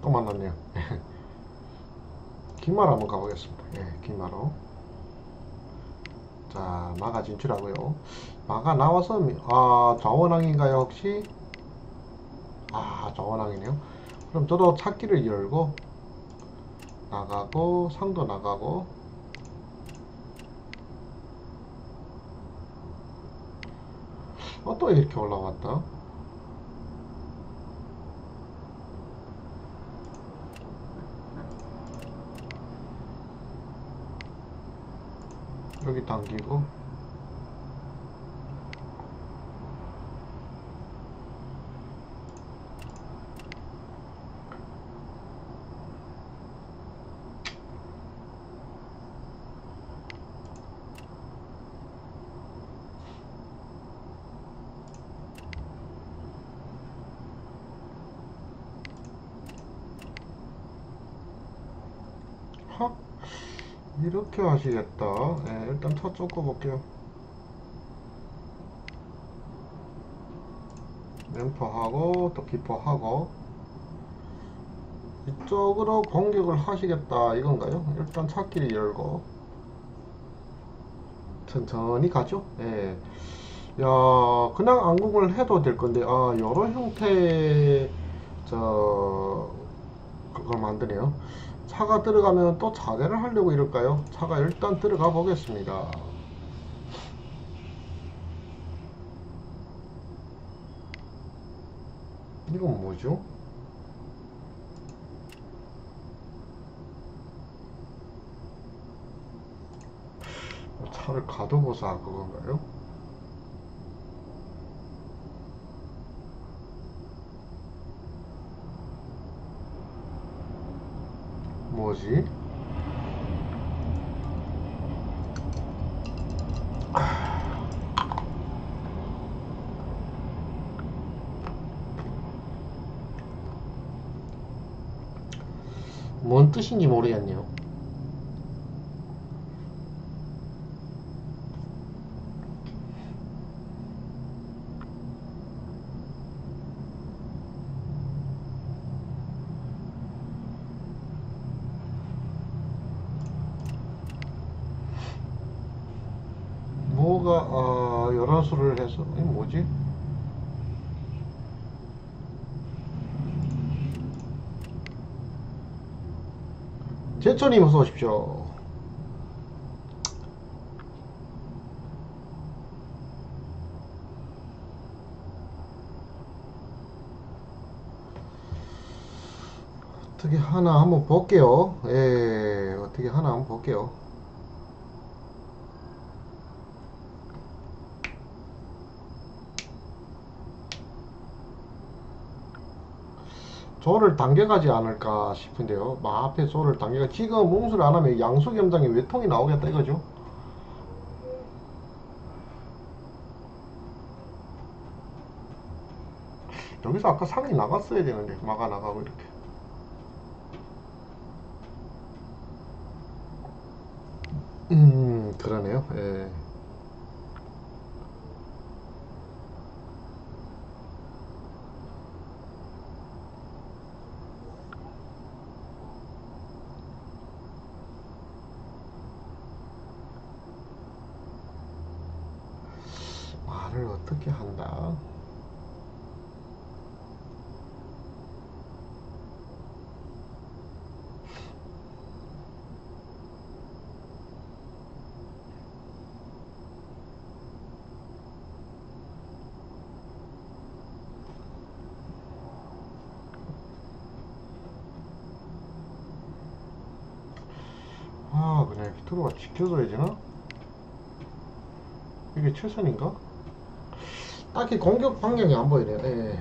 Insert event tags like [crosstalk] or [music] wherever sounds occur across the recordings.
또 만났네요. 긴마로 한번 가보겠습니다. 예, 긴마로. 자, 마가 진출하고요. 마가 나와서, 미- 아, 좌원항인가요, 혹시? 아, 좌원항이네요. 그럼 저도 찾기를 열고, 나가고, 상도 나가고, 어, 또 이렇게 올라왔다. 여기 당기고 하? 이렇게 하시겠다. 예, 일단 첫 쫓고 볼게요. 램퍼하고 또 기포하고 이쪽으로 공격을 하시겠다 이건가요? 일단 찾기를 열고 천천히 가죠. 예. 야, 그냥 안공을 해도 될 건데, 아, 여러 형태의, 저, 그걸 만드네요. 차가 들어가면 또 자대를 하려고 이럴까요? 차가 일단 들어가 보겠습니다. 이건 뭐죠? 차를 가둬보자 그건가요? 뭐지? 뭔 뜻인지 모르겠네요. 뭐가 아 열화수를 해서 이 뭐지? 제천님 어서 오십시오. 어떻게 하나 한번 볼게요. 예, 어떻게 하나 한번 볼게요. 조를 당겨가지 않을까 싶은데요. 막 앞에 조를 당겨가 지금 몽수를 안 하면 양수겸장에 외통이 나오겠다 이거죠. 여기서 아까 상이 나갔어야 되는데 막아 나가고 이렇게. 음 그러네요. 예. 말을 어떻게 한다? 비트로가 지켜줘야 되나? 이게 최선인가? 딱히 공격 방향이 안 보이네요. 예.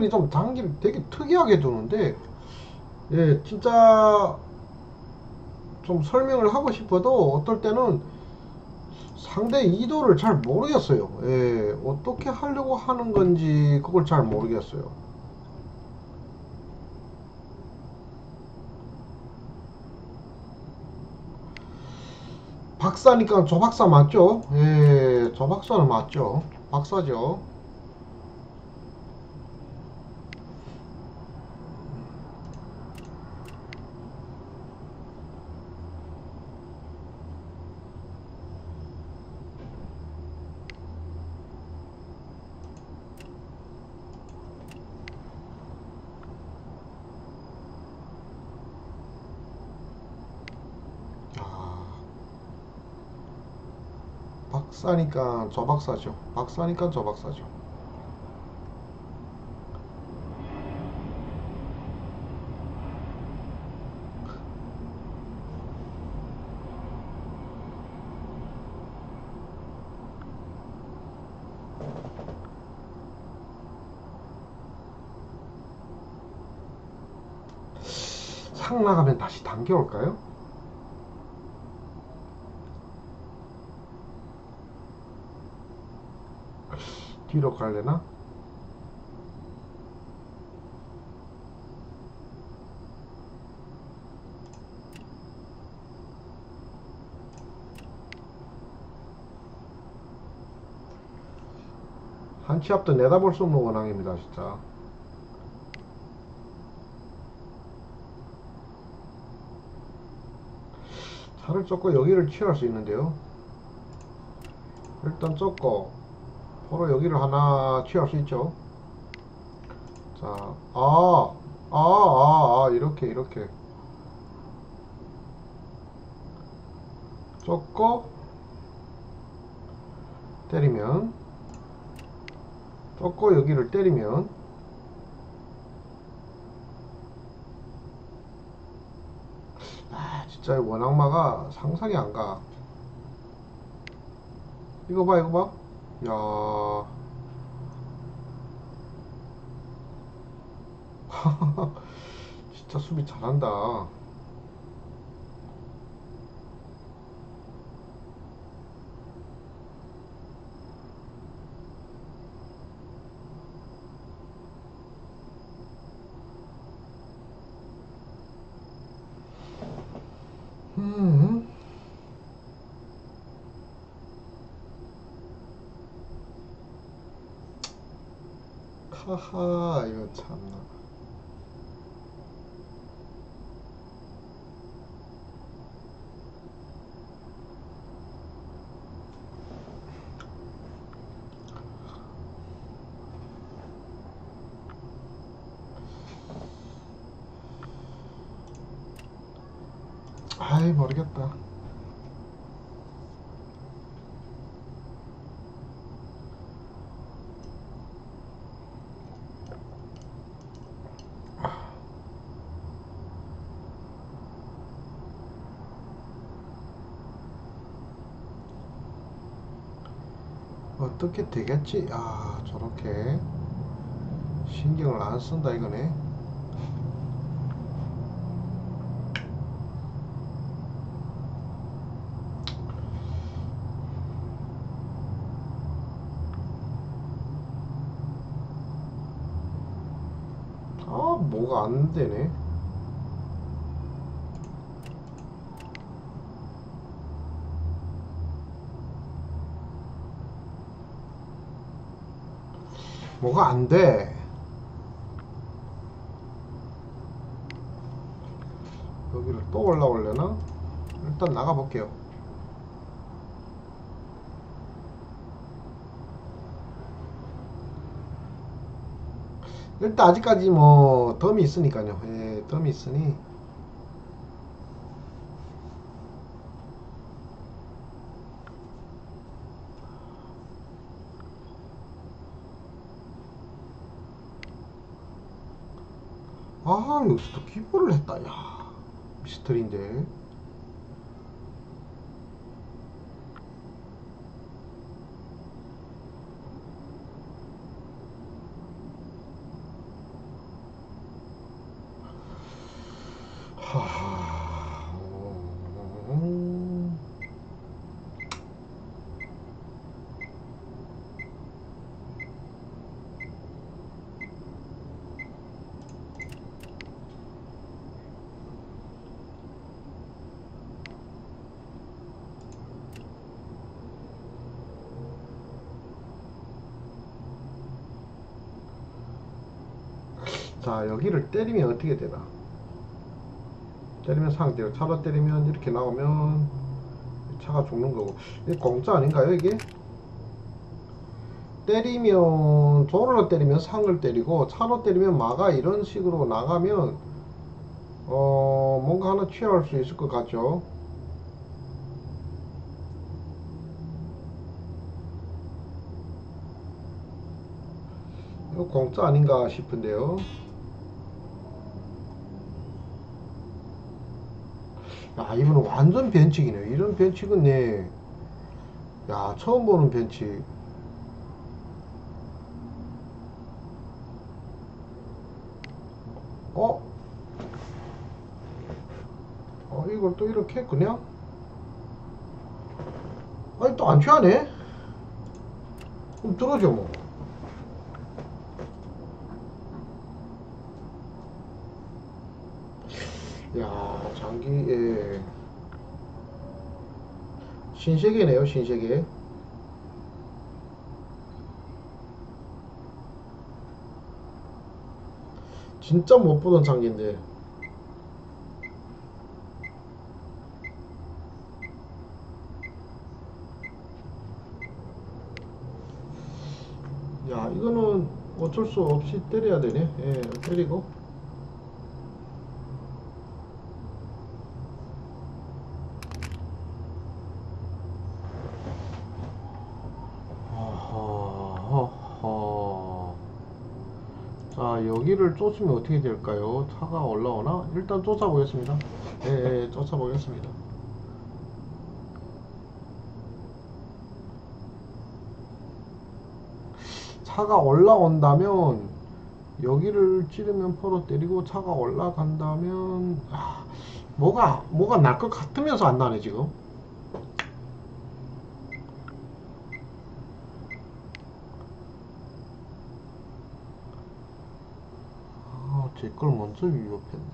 이분이 좀 장기를 되게 특이하게 두는데, 예, 진짜 좀 설명을 하고 싶어도 어떨 때는 상대 의도를 잘 모르겠어요. 예, 어떻게 하려고 하는 건지 그걸 잘 모르겠어요. 박사니까 저 박사 맞죠? 예, 저 박사는 맞죠? 박사죠. 아, 박사니까 저 박사죠. 박사니까 저 박사죠. 상 나가면 다시 당겨올까요? 뒤로 갈래나? 한치 앞도 내다볼 수 없는 원앙입니다, 진짜. 차를 쫓고 여기를 취할 수 있는데요. 일단 쫓고 바로 여기를 하나 취할 수 있죠. 자, 아, 아, 아, 아, 이렇게, 이렇게. 쫓고, 때리면, 쫓고 여기를 때리면, 아, 진짜 원악마가 상상이 안 가. 이거 봐, 이거 봐. 야. [laughs] 진짜 수비 잘한다. 음. 하하, 이거 참나. 아이, 모르겠다. 어떻게 되겠지? 아, 저렇게 신경을 안 쓴다 이거네. 아, 뭐가 안 되네. 뭐가 안 돼. 여기를 또 올라올려나? 일단 나가볼게요. 일단 아직까지 뭐 덤이 있으니까요. 예, 덤이 있으니 아 여기서 또 기부를 했다. 야 미스터리인데. 하하. 음. 자 여기를 때리면 어떻게 되나? 때리면 상대로 차로 때리면 이렇게 나오면 차가 죽는 거고. 이게 공짜 아닌가요 이게? 때리면 조로 때리면 상을 때리고 차로 때리면 마가 이런 식으로 나가면 어 뭔가 하나 취할 수 있을 것 같죠? 이거 공짜 아닌가 싶은데요 야 이분은 완전 변칙이네. 이런 변칙은 네. 야 처음 보는 변칙. 어? 어 이걸 또 이렇게 그냥 아니 또 안 취하네? 그럼 들어줘 뭐. 야, 장기에 신세계네요, 신세계. 진짜 못 보던 장기인데. 야, 이거는 어쩔 수 없이 때려야 되네. 예, 때리고. 어허. 자, 여기를 쫓으면 어떻게 될까요? 차가 올라오나? 일단 쫓아보겠습니다. 예, 예, 쫓아보겠습니다. 차가 올라온다면 여기를 찌르면 포로 때리고 차가 올라간다면 아, 뭐가 뭐가 날 것 같으면서 안 나네 지금. 아, 제 걸 먼저 위협했네.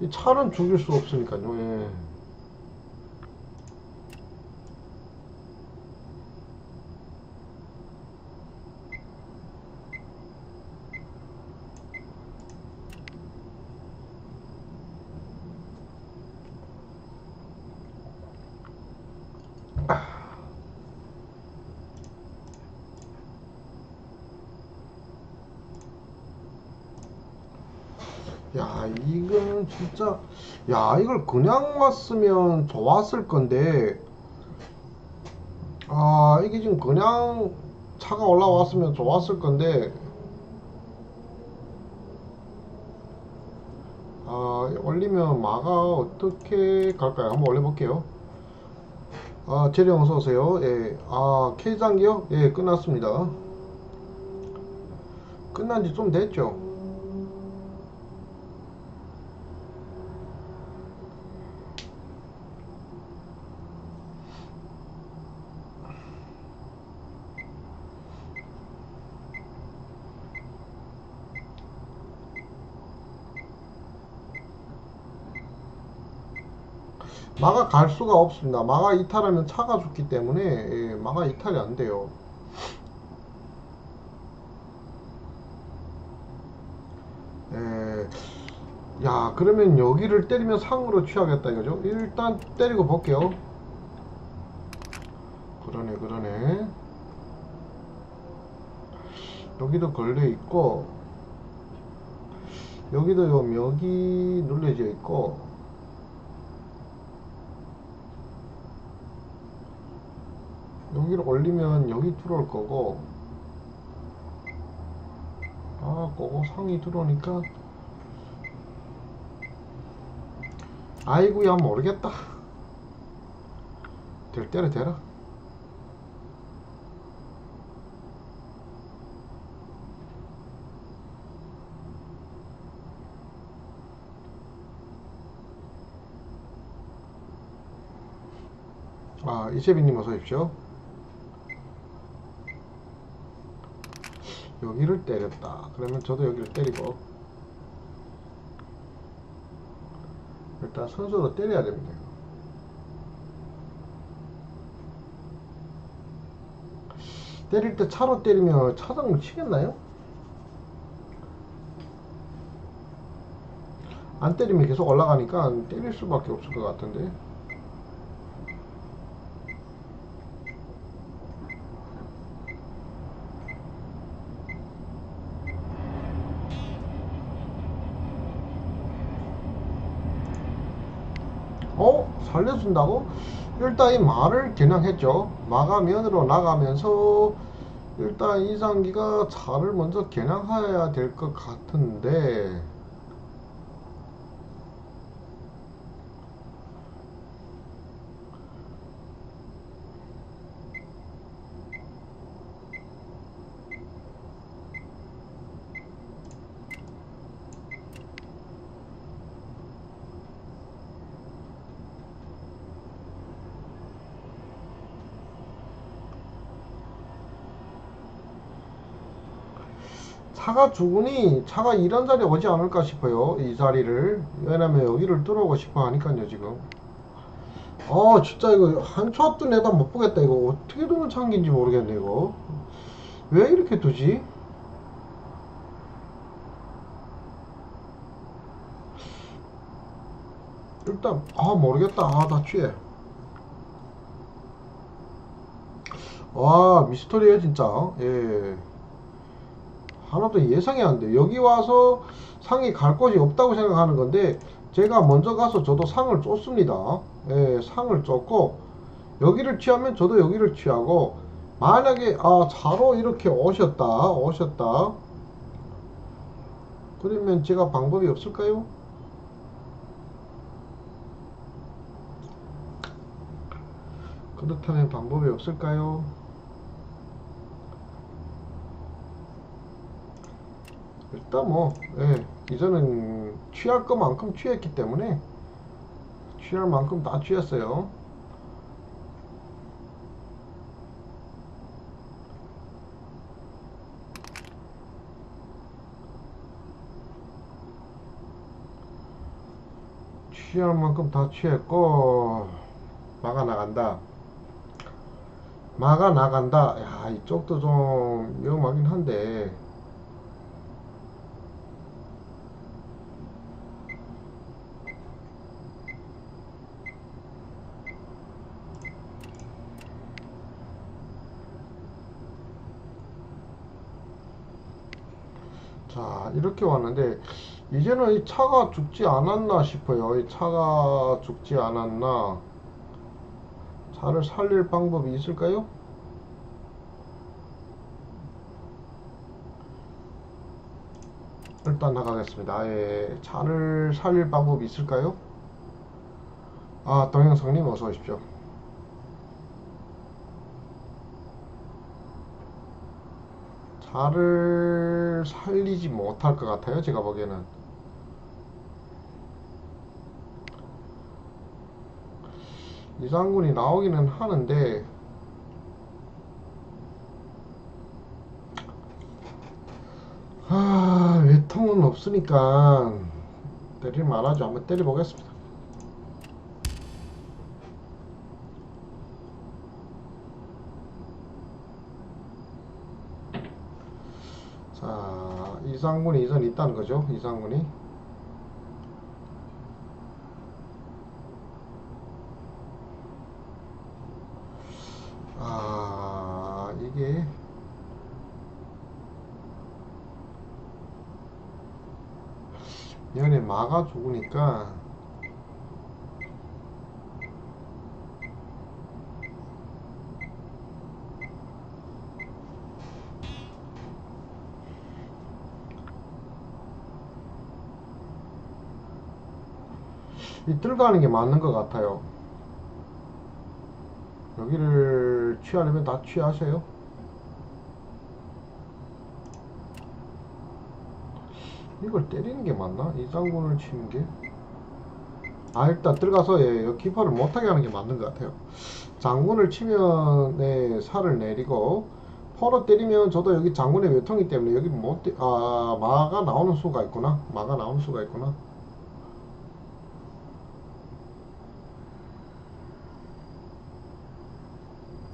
이 차는 죽일 수 없으니까요. 예. 야, 이거는 진짜, 야, 이걸 그냥 왔으면 좋았을 건데, 아, 이게 지금 그냥 차가 올라왔으면 좋았을 건데, 아, 올리면 마가 어떻게 갈까요? 한번 올려볼게요. 아, 재령 어서오세요. 예, 아, K장기요? 예, 끝났습니다. 끝난 지 좀 됐죠? 마가 갈 수가 없습니다. 마가 이탈하면 차가 죽기 때문에 예, 마가 이탈이 안 돼요. 예, 야 그러면 여기를 때리면 상으로 취하겠다 이거죠. 일단 때리고 볼게요. 그러네 그러네. 여기도 걸려 있고 여기도 요 멱이 눌려져 있고 여기를 올리면 여기 들어올 거고. 아 그거 상이 들어오니까. 아이고야 모르겠다. 될 대로 되라. 아 이세빈님 어서 오십시오 여기를 때렸다. 그러면 저도 여기를 때리고 일단 선수로 때려야 됩니다. 때릴 때 차로 때리면 차장을 치겠나요? 안 때리면 계속 올라가니까 때릴 수밖에 없을 것 같은데. 어? 살려준다고? 일단 이 말을 겨냥했죠. 마가면으로 나가면서 일단 이상기가 차를 먼저 겨냥해야 될 것 같은데 차가 죽으니 차가 이런 자리에 오지 않을까 싶어요. 이 자리를. 왜냐면 여기를 뚫어오고 싶어 하니까요, 지금. 아, 진짜 이거 한 초합도 내다 못 보겠다. 이거 어떻게 두는 창기인지 모르겠네, 이거. 왜 이렇게 두지? 일단, 아, 모르겠다. 아, 나 취해. 와, 미스터리야, 진짜. 예. 하나도 예상이 안 돼. 여기 와서 상이 갈 곳이 없다고 생각하는 건데 제가 먼저 가서 저도 상을 쫓습니다. 예, 상을 쫓고 여기를 취하면 저도 여기를 취하고 만약에 아 차로 이렇게 오셨다 오셨다 그러면 제가 방법이 없을까요? 그렇다면 방법이 없을까요? 일단 뭐, 예, 이제는 취할 것만큼 취했기 때문에 취할 만큼 다 취했어요. 취할 만큼 다 취했고 막아 나간다. 막아 나간다. 야, 이쪽도 좀 위험하긴 한데. 자, 이렇게 왔는데, 이제는 이 차가 죽지 않았나 싶어요. 이 차가 죽지 않았나. 차를 살릴 방법이 있을까요? 일단 나가겠습니다. 예, 차를 살릴 방법이 있을까요? 아, 동영상님 어서 오십시오. 차를 살리지 못할 것 같아요. 제가 보기에는. 이상군이 나오기는 하는데 아, 외통은 없으니까 때릴 만하죠. 한번 때려보겠습니다. 자, 이상군이 이전 있다는 거죠. 이상군이. 아, 이게 면에 마가 죽으니까 이 들어가는 게 맞는 것 같아요. 여기를 취하려면 다 취하세요. 이걸 때리는 게 맞나? 이 장군을 치는 게? 아 일단 들어가서 예, 기포를 못하게 하는 게 맞는 것 같아요. 장군을 치면 네, 살을 내리고 포로 때리면 저도 여기 장군의 외통이 때문에 여기 못 때, 아 마가 나오는 수가 있구나. 마가 나오는 수가 있구나.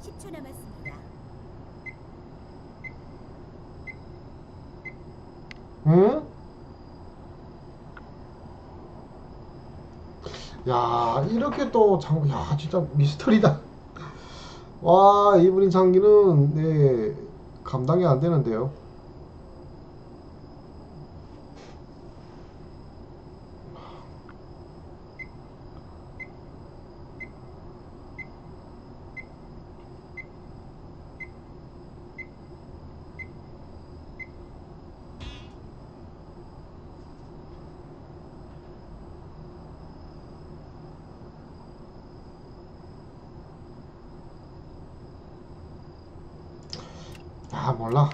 십 초 남았습니다. 응? 야 이렇게 또 장, 야 진짜 미스터리다. 와 이분인 장기는 네 감당이 안 되는데요. 아 몰라.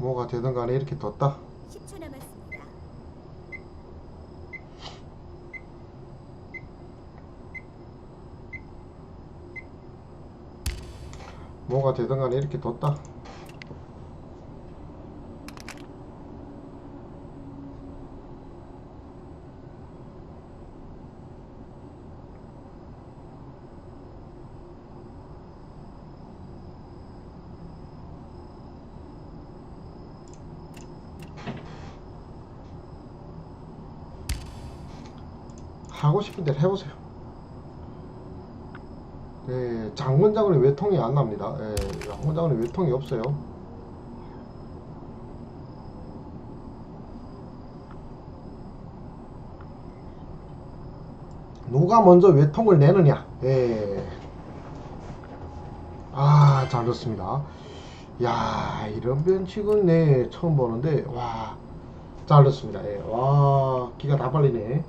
뭐가 되든 간에 이렇게 뒀다. 10초 남았습니다. 뭐가 되든 간에 이렇게 뒀다. 하고 싶은 대로 해보세요. 네, 장문장은 외통이 안 납니다. 예, 장문장은 외통이 없어요. 누가 먼저 외통을 내느냐. 예. 아, 잘 됐습니다. 야, 이런 변칙은 네, 처음 보는데, 와, 잘 됐습니다. 예. 와, 기가 다 빨리네.